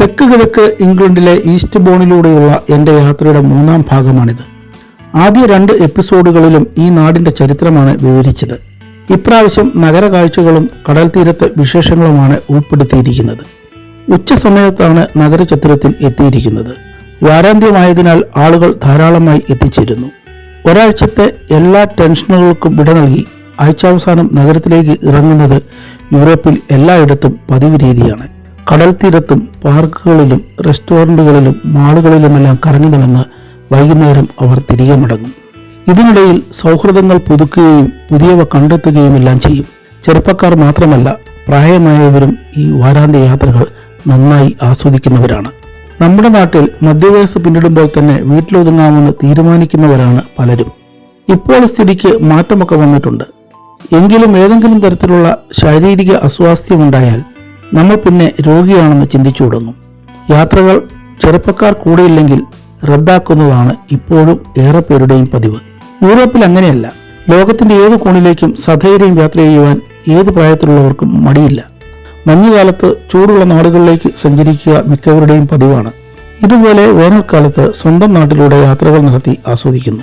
തെക്ക് കിഴക്ക് ഇംഗ്ലണ്ടിലെ ഈസ്റ്റ് ബോണിലൂടെയുള്ള എന്റെ യാത്രയുടെ മൂന്നാം ഭാഗമാണിത്. ആദ്യ രണ്ട് എപ്പിസോഡുകളിലും ഈ നാടിന്റെ ചരിത്രമാണ് വിവരിച്ചത്. ഇപ്രാവശ്യം നഗര കാഴ്ചകളും കടൽ തീരത്തെ വിശേഷങ്ങളുമാണ് ഉൾപ്പെടുത്തിയിരിക്കുന്നത്. ഉച്ച സമയത്താണ് നഗരചത്വരത്തിൽ എത്തിയിരിക്കുന്നത്. വാരാന്ത്യമായതിനാൽ ആളുകൾ ധാരാളമായി എത്തിച്ചേരുന്നു. ഒരാഴ്ചത്തെ എല്ലാ ടെൻഷനുകൾക്കും വിട നൽകി ആഴ്ചാവസാനം നഗരത്തിലേക്ക് ഇറങ്ങുന്നത് യൂറോപ്പിൽ എല്ലായിടത്തും പതിവ് രീതിയാണ്. കടൽ തീരത്തും പാർക്കുകളിലും റെസ്റ്റോറന്റുകളിലും മാളുകളിലുമെല്ലാം കറങ്ങി നടന്ന് വൈകുന്നേരം അവർ തിരികെ മടങ്ങും. ഇതിനിടയിൽ സൗഹൃദങ്ങൾ പുതുക്കുകയും പുതിയവ കണ്ടെത്തുകയും എല്ലാം ചെയ്യും. ചെറുപ്പക്കാർ മാത്രമല്ല പ്രായമായവരും ഈ വാരാന്ത്യ യാത്രകൾ നന്നായി ആസ്വദിക്കുന്നവരാണ്. നമ്മുടെ നാട്ടിൽ മധ്യവയസ്സ് പിന്നിടുമ്പോൾ തന്നെ വീട്ടിലൊതുങ്ങാമെന്ന് തീരുമാനിക്കുന്നവരാണ് പലരും. ഇപ്പോൾ സ്ഥിതിക്ക് മാറ്റമൊക്കെ വന്നിട്ടുണ്ട്. എങ്കിലും ഏതെങ്കിലും തരത്തിലുള്ള ശാരീരിക അസ്വാസ്ഥ്യമുണ്ടായാൽ നമ്മൾ പിന്നെ രോഗിയാണെന്ന് ചിന്തിച്ചു തുടങ്ങും യാത്രകൾ ചെറുപ്പക്കാർ കൂടെയില്ലെങ്കിൽ റദ്ദാക്കുന്നതാണ് ഇപ്പോഴും ഏറെ പേരുടെയും പതിവ്. യൂറോപ്പിൽ അങ്ങനെയല്ല. ലോകത്തിന്റെ ഏത് കോണിലേക്കും സധൈര്യം യാത്ര ചെയ്യുവാൻ ഏത് പ്രായത്തിലുള്ളവർക്കും മടിയില്ല. മഞ്ഞുകാലത്ത് ചൂടുള്ള നാടുകളിലേക്ക് സഞ്ചരിക്കുക മിക്കവരുടെയും പതിവാണ്. ഇതുപോലെ വേനൽക്കാലത്ത് സ്വന്തം നാട്ടിലൂടെ യാത്രകൾ നടത്തി ആസ്വദിക്കുന്നു.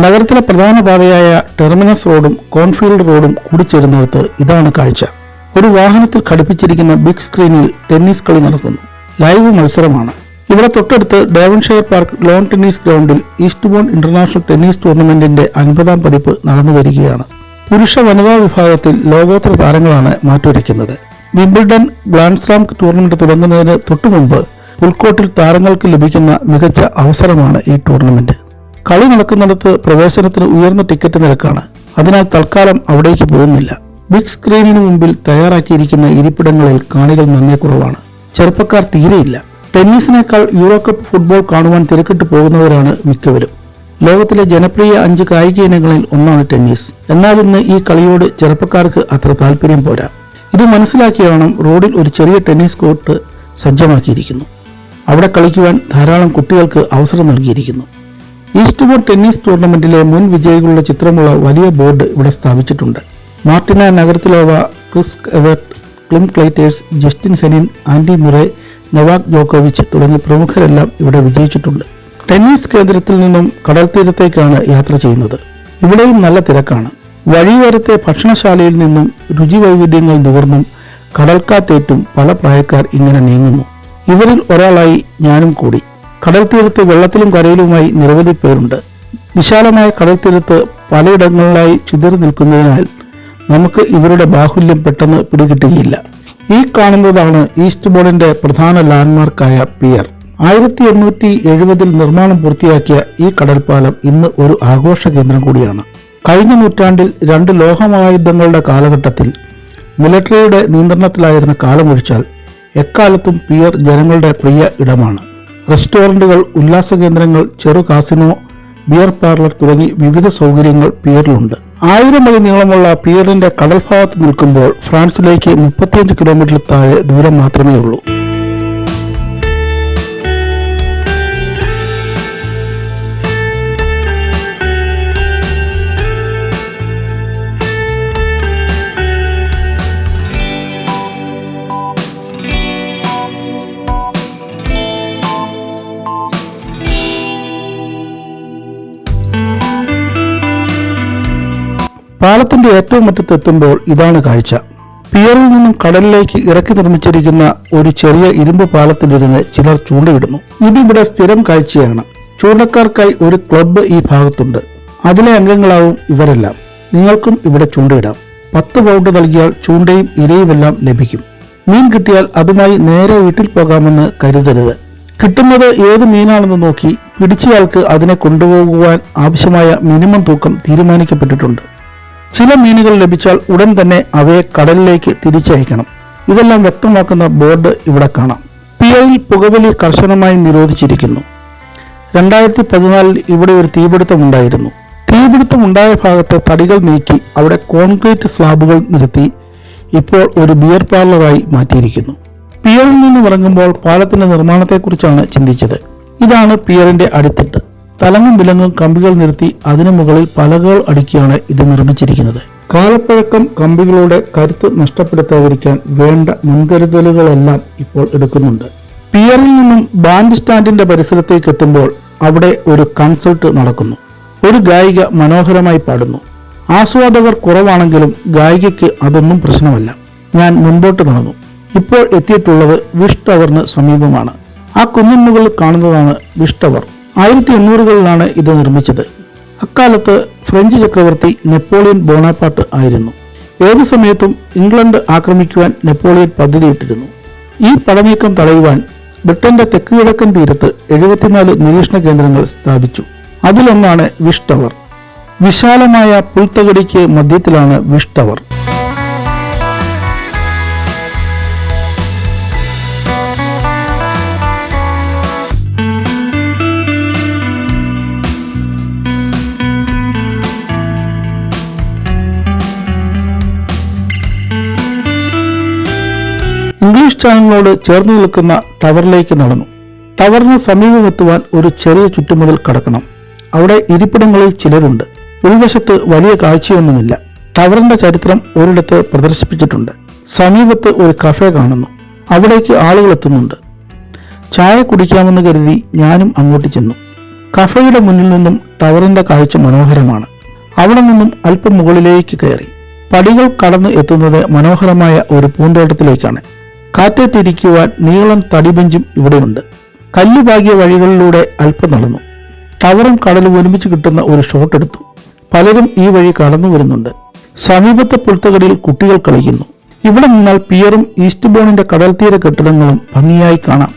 നഗരത്തിലെ പ്രധാന പാതയായ ടെർമിനസ് റോഡും കോൺഫീൽഡ് റോഡും കൂടിച്ചേരുന്നിടത്ത് ഇതാണ് കാഴ്ച. ഒരു വാഹനത്തിൽ ഘടിപ്പിച്ചിരിക്കുന്ന ബിഗ് സ്ക്രീനിൽ ടെന്നീസ് കളി നടക്കുന്നു. ലൈവ് മത്സരമാണ്. ഇവിടെ തൊട്ടടുത്ത് ഡേവൺഷെയർ പാർക്ക് ലോൺ ടെന്നീസ് ഗ്രൗണ്ടിൽ ഈസ്റ്റ് ബോൺ ഇന്റർനാഷണൽ ടെന്നീസ് ടൂർണമെന്റിന്റെ അൻപതാം പതിപ്പ് നടന്നു വരികയാണ്. പുരുഷ വനിതാ വിഭാഗത്തിൽ ലോകോത്തര താരങ്ങളാണ് മാറ്റുരയ്ക്കുന്നത് വിംബിൾഡൺ ഗ്രാൻഡ്സ്ലാം ടൂർണമെന്റ് തുടങ്ങുന്നതിന് തൊട്ടുമുമ്പ് പുൽക്കോട്ടിൽ താരങ്ങൾക്ക് ലഭിക്കുന്ന മികച്ച അവസരമാണ് ഈ ടൂർണമെന്റ്. കളി നടക്കുന്നിടത്ത് പ്രവേശനത്തിന് ഉയർന്ന ടിക്കറ്റ് നിരക്കാണ്. അതിനാൽ തൽക്കാലം അവിടേക്ക് പോകുന്നില്ല. ബിഗ് സ്ക്രീനിന് മുമ്പിൽ തയ്യാറാക്കിയിരിക്കുന്ന ഇരിപ്പിടങ്ങളിൽ കാണികൾ നന്നേ കുറവാണ് ചെറുപ്പക്കാർ തീരെയില്ല. ടെന്നീസിനേക്കാൾ യൂറോകപ്പ് ഫുട്ബോൾ കാണുവാൻ തിരക്കിട്ട് പോകുന്നവരാണ് മിക്കവരും. ലോകത്തിലെ ജനപ്രിയ അഞ്ച് കായിക ഇനങ്ങളിൽ ഒന്നാണ് ടെന്നീസ്. എന്നാൽ ഇന്ന് ഈ കളിയോട് ചെറുപ്പക്കാർക്ക് അത്ര താല്പര്യം പോരാ. ഇത് മനസ്സിലാക്കി വേണം റോഡിൽ ഒരു ചെറിയ ടെന്നീസ് കോർട്ട് സജ്ജമാക്കിയിരിക്കുന്നു. അവിടെ കളിക്കുവാൻ ധാരാളം കുട്ടികൾക്ക് അവസരം നൽകിയിരിക്കുന്നു. ഈസ്റ്റ് ബോർഡ് ടെന്നീസ് ടൂർണമെന്റിലെ മുൻ വിജയികളുടെ ചിത്രമുള്ള വലിയ ബോർഡ് ഇവിടെ സ്ഥാപിച്ചിട്ടുണ്ട്. മാർട്ടിന നഗരത്തിലോവ Chris Evert ക്ലിം Clijsters Justine Henin Andy Murray Novak ജോക്കോവിച്ച് തുടങ്ങിയ പ്രമുഖരെല്ലാം ഇവിടെ വിജയിച്ചിട്ടുണ്ട്. ടെന്നീസ് കേന്ദ്രത്തിൽ നിന്നും കടൽ തീരത്തേക്കാണ് യാത്ര ചെയ്യുന്നത്. ഇവിടെയും നല്ല തിരക്കാണ്. വഴിയോരത്തെ ഭക്ഷണശാലയിൽ നിന്നും രുചി വൈവിധ്യങ്ങൾ നുകർന്നും കടൽക്കാറ്റേറ്റും പല പ്രായക്കാർ ഇങ്ങനെ നീങ്ങുന്നു. ഇവരിൽ ഒരാളായി ഞാനും കൂടി. കടൽ തീരത്ത് വെള്ളത്തിലും കരയിലുമായി നിരവധി പേരുണ്ട്. വിശാലമായ കടൽ തീരത്ത് പലയിടങ്ങളിലായി ചിതറി നിൽക്കുന്നതിനാൽ നമുക്ക് ഇവരുടെ ബാഹുല്യം പെട്ടെന്ന് പിടികിട്ടുകയില്ല. ഈ കാണുന്നതാണ് ഈസ്റ്റ് ബോളിന്റെ പ്രധാന ലാൻഡ്മാർക്കായ പിയർ. ആയിരത്തി എണ്ണൂറ്റി എഴുപതിൽ നിർമ്മാണം പൂർത്തിയാക്കിയ ഈ കടൽപ്പാലം ഇന്ന് ഒരു ആഘോഷ കേന്ദ്രം കൂടിയാണ്. കഴിഞ്ഞ നൂറ്റാണ്ടിൽ രണ്ട് ലോഹമായുധങ്ങളുടെ കാലഘട്ടത്തിൽ മിലിറ്ററിയുടെ നിയന്ത്രണത്തിലായിരുന്ന കാലമൊഴിച്ചാൽ എക്കാലത്തും പിയർ ജനങ്ങളുടെ പ്രിയ ഇടമാണ്. റെസ്റ്റോറന്റുകൾ ഉല്ലാസ കേന്ദ്രങ്ങൾ ചെറു കാസിനോ ബിയർ പാർലർ തുടങ്ങി വിവിധ സൗകര്യങ്ങൾ പിയറിലുണ്ട് ആയിരം അടി നീളമുള്ള പിയറിന്റെ കടൽഭാഗത്ത് നിൽക്കുമ്പോൾ ഫ്രാൻസിലേക്ക് മുപ്പത്തിയഞ്ച് കിലോമീറ്റർ താഴെ ദൂരം മാത്രമേ ഉള്ളൂ പാലത്തിന്റെ ഏറ്റവും അറ്റത്തെത്തുമ്പോൾ ഇതാണ് കാഴ്ച. പിയറിൽ നിന്നും കടലിലേക്ക് ഇറക്കി നിർമ്മിച്ചിരിക്കുന്ന ഒരു ചെറിയ ഇരുമ്പ് പാലത്തിലിരുന്ന് ചിലർ ചൂണ്ടയിടുന്നു. ഇതിവിടെ സ്ഥിരം കാഴ്ചയാണ്. ചൂണ്ടക്കാർക്കായി ഒരു ക്ലബ്ബ് ഈ ഭാഗത്തുണ്ട്. അതിലെ അംഗങ്ങളാവും ഇവരെല്ലാം. നിങ്ങൾക്കും ഇവിടെ ചൂണ്ടയിടാം. പത്ത് പൗണ്ട് നൽകിയാൽ ചൂണ്ടയും ഇരയുമെല്ലാം ലഭിക്കും. മീൻ കിട്ടിയാൽ അതുമായി നേരെ വീട്ടിൽ പോകാമെന്ന് കരുതരുത്. കിട്ടുന്നത് ഏത് മീനാണെന്ന് നോക്കി പിടിച്ചയാൾക്ക് അതിനെ കൊണ്ടുപോകുവാൻ ആവശ്യമായ മിനിമം തൂക്കം തീരുമാനിക്കപ്പെട്ടിട്ടുണ്ട്. ചില മീനുകൾ ലഭിച്ചാൽ ഉടൻ തന്നെ അവയെ കടലിലേക്ക് തിരിച്ചയക്കണം. ഇതെല്ലാം വ്യക്തമാക്കുന്ന ബോർഡ് ഇവിടെ കാണാം. പിയറിൽ പുകവലി കർശനമായി നിരോധിച്ചിരിക്കുന്നു. രണ്ടായിരത്തി പതിനാലിൽ ഇവിടെ ഒരു തീപിടുത്തമുണ്ടായിരുന്നു തീപിടുത്തമുണ്ടായ ഭാഗത്തെ തടികൾ നീക്കി അവിടെ കോൺക്രീറ്റ് സ്ലാബുകൾ നിരത്തി ഇപ്പോൾ ഒരു ബിയർ പാർലറായി മാറ്റിയിരിക്കുന്നു. പിയറിൽ നിന്ന് ഇറങ്ങുമ്പോൾ പാലത്തിന്റെ നിർമ്മാണത്തെക്കുറിച്ചാണ് ചിന്തിച്ചത്. ഇതാണ് പിയറിന്റെ അടിത്തട്ട്. തലങ്ങും വിലങ്ങും കമ്പികൾ നിർത്തി അതിനു മുകളിൽ പലകൾ അടുക്കിയാണ് ഇത് നിർമ്മിച്ചിരിക്കുന്നത്. കാലപ്പഴക്കം കമ്പികളുടെ കരുത്ത് നഷ്ടപ്പെടുത്താതിരിക്കാൻ വേണ്ട മുൻകരുതലുകളെല്ലാം ഇപ്പോൾ എടുക്കുന്നുണ്ട്. പിയറിൽ നിന്നും ബാൻഡ് സ്റ്റാൻഡിന്റെ പരിസരത്തേക്ക് എത്തുമ്പോൾ അവിടെ ഒരു കൺസൾട്ട് നടക്കുന്നു. ഒരു ഗായിക മനോഹരമായി പാടുന്നു. ആസ്വാദകർ കുറവാണെങ്കിലും ഗായികയ്ക്ക് അതൊന്നും പ്രശ്നമല്ല. ഞാൻ മുൻപോട്ട് നടന്നു. ഇപ്പോൾ എത്തിയിട്ടുള്ളത് വിഷ് ടവറിന് സമീപമാണ്. ആ കുന്നിൻ കാണുന്നതാണ് വിഷ് ടവർ ആയിരത്തി എണ്ണൂറുകളിലാണ് ഇത് നിർമ്മിച്ചത്. അക്കാലത്ത് ഫ്രഞ്ച് ചക്രവർത്തി നെപ്പോളിയൻ ബോണാപ്പാട്ട് ആയിരുന്നു. ഏതു സമയത്തും ഇംഗ്ലണ്ട് ആക്രമിക്കുവാൻ നെപ്പോളിയൻ പദ്ധതിയിട്ടിരുന്നു. ഈ പടനീക്കം തടയുവാൻ ബ്രിട്ടന്റെ തെക്ക് കിഴക്കൻ തീരത്ത് എഴുപത്തിനാല് നിരീക്ഷണ കേന്ദ്രങ്ങൾ സ്ഥാപിച്ചു. അതിലൊന്നാണ് വിഷ് ടവർ. വിശാലമായ പുൽത്തകടിക്ക് മധ്യത്തിലാണ് വിഷ് ടവർ. ഇംഗ്ലീഷ് ചാനലിനോട് ചേർന്ന് നിൽക്കുന്ന ടവറിലേക്ക് നടന്നു. ടവറിന് സമീപമെത്തുവാൻ ഒരു ചെറിയ ചുറ്റുമുതൽ കടക്കണം. അവിടെ ഇരിപ്പിടങ്ങളിൽ ചിലരുണ്ട്. ഉൾവശത്ത് വലിയ കാഴ്ചയൊന്നുമില്ല. ടവറിന്റെ ചരിത്രം ഒരിടത്ത് പ്രദർശിപ്പിച്ചിട്ടുണ്ട്. സമീപത്ത് ഒരു കഫേ കാണുന്നു. അവിടേക്ക് ആളുകൾ എത്തുന്നുണ്ട്. ചായ കുടിക്കാമെന്ന് കരുതി ഞാനും അങ്ങോട്ട് ചെന്നു. കഫയുടെ മുന്നിൽ നിന്നും ടവറിന്റെ കാഴ്ച മനോഹരമാണ്. അവിടെ നിന്നും അല്പം മുകളിലേക്ക് കയറി. പടികൾ കടന്ന് എത്തുന്നത് മനോഹരമായ ഒരു പൂന്തോട്ടത്തിലേക്കാണ്. കാറ്റേറ്റിരിക്കുവാൻ നീളം തടിബെഞ്ചും ഇവിടെയുണ്ട്. കല്ലുപാകിയ വഴികളിലൂടെ അല്പം നടന്നു. ടവറും കടലും ഒരുമിച്ച് കിട്ടുന്ന ഒരു ഷോട്ട് എടുത്തു. പലരും ഈ വഴി കടന്നു വരുന്നുണ്ട്. സമീപത്തെ പുൽത്തകടിയിൽ കുട്ടികൾ കളിക്കുന്നു. ഇവിടെ നിന്നാൽ പിയറും ഈസ്റ്റ് ബോണിന്റെ കടൽ തീര കെട്ടിടങ്ങളും ഭംഗിയായി കാണാം.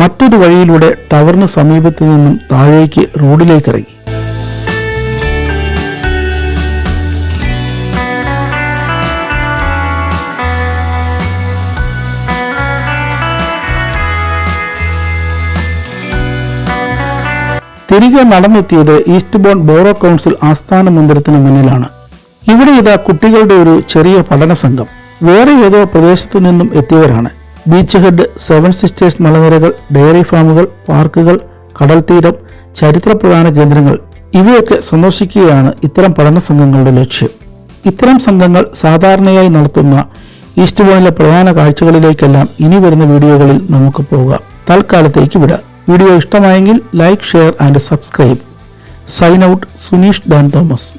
മറ്റൊരു വഴിയിലൂടെ ടവറിന് സമീപത്തു നിന്നും താഴേക്ക് റോഡിലേക്ക് ഇറങ്ങി തിരികെ നടന്നെത്തിയത് ഈസ്റ്റ് ബോൺ ബോറോ കൗൺസിൽ ആസ്ഥാന മന്ദിരത്തിന് മുന്നിലാണ്. ഇവിടെ ഇതാ കുട്ടികളുടെ ഒരു ചെറിയ പഠന സംഘം വേറെ ഏതോ പ്രദേശത്തു നിന്നും എത്തിയവരാണ്. ബീച്ച് ഹെഡ് സെവൻ സിസ്റ്റേഴ്സ് മലനിരകൾ ഡയറി ഫാമുകൾ പാർക്കുകൾ കടൽ തീരം ചരിത്ര പ്രധാന കേന്ദ്രങ്ങൾ ഇവയൊക്കെ സന്ദർശിക്കുകയാണ് ഇത്തരം പഠന സംഘങ്ങളുടെ ലക്ഷ്യം. ഇത്തരം സംഘങ്ങൾ സാധാരണയായി നടത്തുന്ന ഈസ്റ്റ് ബോണിലെ പ്രധാന കാഴ്ചകളിലേക്കെല്ലാം ഇനി വരുന്ന വീഡിയോകളിൽ നമുക്ക് പോകാം. തൽക്കാലത്തേക്ക് വിടാം. വീഡിയോ ഇഷ്ടമായെങ്കിൽ like share and subscribe. Sign out Suneesh Dan Thomas.